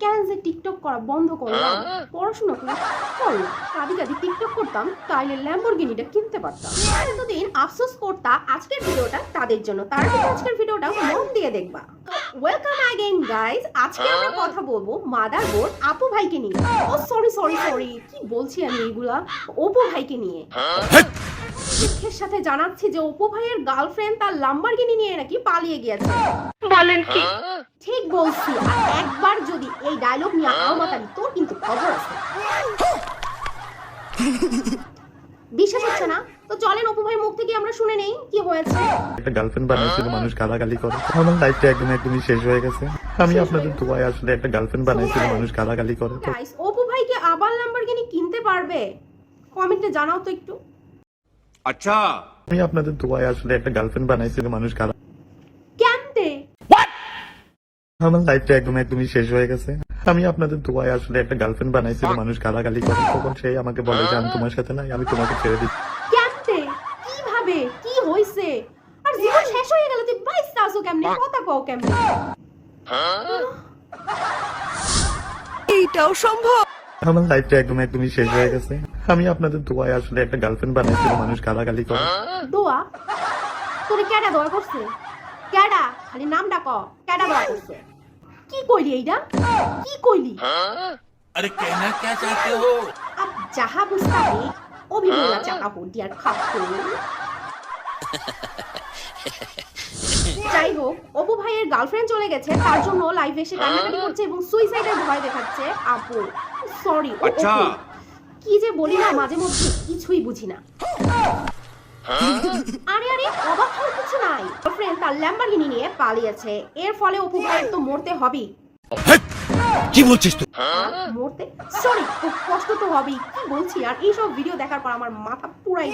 কেন যে টিকটক করা বন্ধ করলাম? পড়াশোনা করে করলাম কাদি কাদি টিকটক করতাম তাইলে ল্যাম্বরগিনিটা কিনতে পারতাম। এতদিন আফসোস করতা আজকের ভিডিওটা তাদের জন্য। তারা আজকের ভিডিওটা মন দিয়ে দেখবা। ওয়েলকাম অ্যাগেইন গাইস আজকে আমরা কথা বলব মাদার বোর্ড আপু ভাইকে নিয়ে। ও সরি সরি সরি কি বলছি আমি এইগুলা অপু ভাইকে নিয়ে। দুঃখের সাথে জানাচ্ছি যে অপু ভাইয়ের গার্লফ্রেন্ড তার লাম্বারগিনি নিয়ে নাকি পালিয়ে গিয়েছে। বলেন কি? ঠিক বলছি আর একবার যদি এই ডায়লগ নিয়ে আওমাতালি তোর কিন্তু খবর আছে। বিশ্বাস হচ্ছে না? তো চলেন অপু ভাইয়ের মুখ থেকে আমরা শুনে নেই কি হয়েছে? একটা গার্লফ্রেন্ড বানাইছিল মানুষ গালাগালি করে। আমার লাইফটা একদম একদমই শেষ হয়ে গেছে। আমি আপনাদের দোয়ায় আসলে একটা গার্লফ্রেন্ড বানাইছিল মানুষ গালাগালি করে। অপু ভাইকে আবার ল্যাম্বরগিনি কিনতে পারবে? কমেন্টে জানাও তো একটু। আচ্ছা। আমি আপনাদের দোয়ায় আসলে একটা গার্লফ্রেন্ড বানাইছি মানুষ খারাপ আমার লাইফটা একদম একদমই শেষ হয়ে গেছে। আমি আপনাদের দোয়ায় আসলে একটা গার্লফ্রেন্ড বানাইছি মানুষ গালাগালি করে। তখন সেই আমাকে বলে যে আমি তোমার সাথে নাই আমি তোমাকে ছেড়ে দিই কেমতে? কীভাবে? কি হইছে? আর জীবন শেষ হয়ে গেল তুই আসো কেমনে? কথা কও কেমনে? এইটাও সম্ভব? আমার লাইফটা একদম একদমই শেষ হয়ে গেছে। আমি আপনাদের দোয়ায় আসলে একটা গার্লফ্রেন্ড বানাইছিল মানুষ গালাগালি করে। দোয়া? তুমি কেডা দোয়া করছে? কেডা? খালি নাম ডাক কেডা দোয়া করছে? কি কইলি এইডা? কি কইলি? আরে কেনা কে চাইতে হো? আপ যাহা বুঝতা ও ভি বলা চাকা হো ডিয়ার খাপ যাই হোক অপু ভাইয়ের গার্লফ্রেন্ড চলে গেছে তার জন্য লাইফ এসে কান্নাকাটি করছে এবং সুইসাইডের ভয় দেখাচ্ছে আপু। সরি আচ্ছা। কি যে বলি না মাঝে মধ্যে কিছুই বুঝি না। আরে আরে অবাক হওয়ার কিছু নাই। ফ্রেন্ড তার ল্যাম্বরগিনি নিয়ে পালিয়েছে। এর ফলে অপু ভাইয়ের তো মরতে হবেই। কি বলছিস তুই? মরতে? সরি খুব কষ্ট তো হবেই। কি বলছি আর এইসব ভিডিও দেখার পর আমার মাথা পুরাই